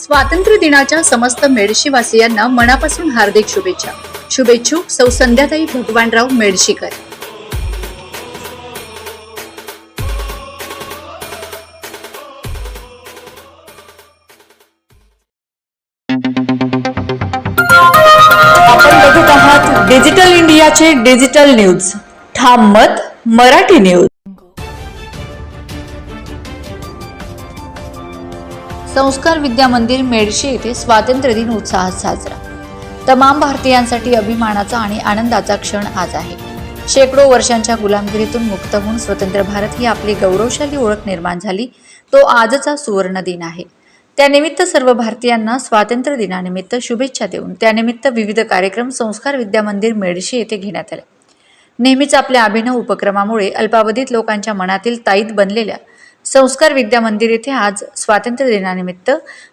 स्वातंत्र्य दिनाच्या समस्त मेडशीवासियांना मनापासून हार्दिक शुभेच्छा. शुभेच्छुक सौ संध्याताई भगवानराव मेडशीकर आपण बघत आहात डिजिटल इंडियाचे डिजिटल न्यूज. ठाम मत मराठी न्यूज. संस्कार विद्या मंदिर मेडशी येथे स्वातंत्र्य दिन उत्साहात साजरा. तमाम भारतीयांसाठी अभिमानाचा आणि आनंदाचा क्षण आज आहे. शेकडो वर्षांच्या गुलामगिरीतून मुक्त होऊन स्वतंत्र भारत ही आपली गौरवशाली ओळख निर्माण झाली. तो आजचा सुवर्ण दिन आहे. त्यानिमित्त सर्व भारतीयांना स्वातंत्र्य दिनानिमित्त शुभेच्छा देऊन त्यानिमित्त विविध कार्यक्रम संस्कार विद्या मंदिर मेडशी येथे घेण्यात आले. नेहमीच आपल्या अभिनव उपक्रमामुळे अल्पावधीत लोकांच्या मनातील ताईत बनलेल्या संस्कार विद्या मंदिर येथे आज स्वातंत्र्य दिनानिमित्त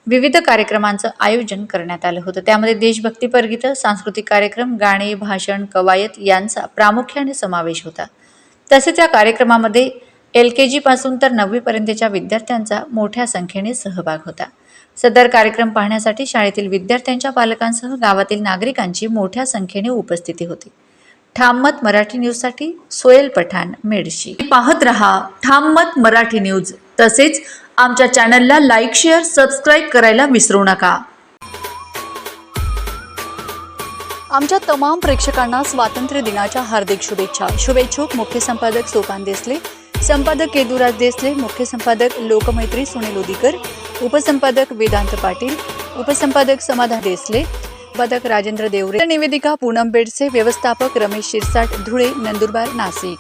विविध कार्यक्रमांचं आयोजन करण्यात आलं होतं. त्यामध्ये देशभक्तीपर गीतं सांस्कृतिक कार्यक्रम गाणे भाषण कवायत यांचा प्रामुख्याने समावेश होता. तसेच या कार्यक्रमामध्ये एल के जीपासून तर नववीपर्यंतच्या विद्यार्थ्यांचा मोठ्या संख्येने सहभाग होता. सदर कार्यक्रम पाहण्यासाठी शाळेतील विद्यार्थ्यांच्या पालकांसह गावातील नागरिकांची मोठ्या संख्येने उपस्थिती होती. ठाममत मराठी न्यूजसाठी सोयल पठाण मेडशी. पाहत रहा ठाममत मराठी न्यूज. तसेच आमच्या चॅनलला लाईक शेअर सबस्क्राईब करायला विसरू नका. आमच्या तमाम प्रेक्षकांना स्वातंत्र्य दिनाच्या हार्दिक शुभेच्छा. शुभेच्छुक मुख्य संपादक सोपान देसले संपादक केदुराज देसले मुख्य संपादक लोकमैत्री सुनील उदीकर उपसंपादक वेदांत पाटील उपसंपादक समाधान देसले संपादक राजेंद्र देवरे निवेदिका पूनम बेडसे व्यवस्थापक रमेश शिरसाट धुळे नंदुरबार नाशिक.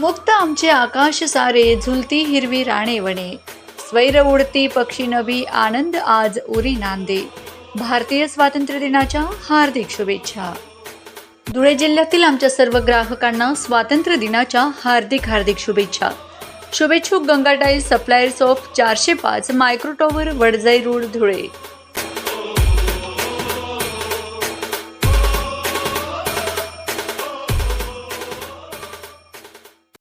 मुक्त आमचे आकाश सारे झुलती हिरवी राणे वणे. स्वैर उडती पक्षी नवी आनंद आज उरी नांदे. भारतीय स्वातंत्र्य दिनाच्या हार्दिक शुभेच्छा. धुळे जिल्ह्यातील आमच्या सर्व ग्राहकांना स्वातंत्र्य दिनाच्या हार्दिक हार्दिक शुभेच्छा. शुभेच्छुक गंगाटाईल सप्लायर्स ऑफ चारशे पाच micro tower Wadjai road Dhule.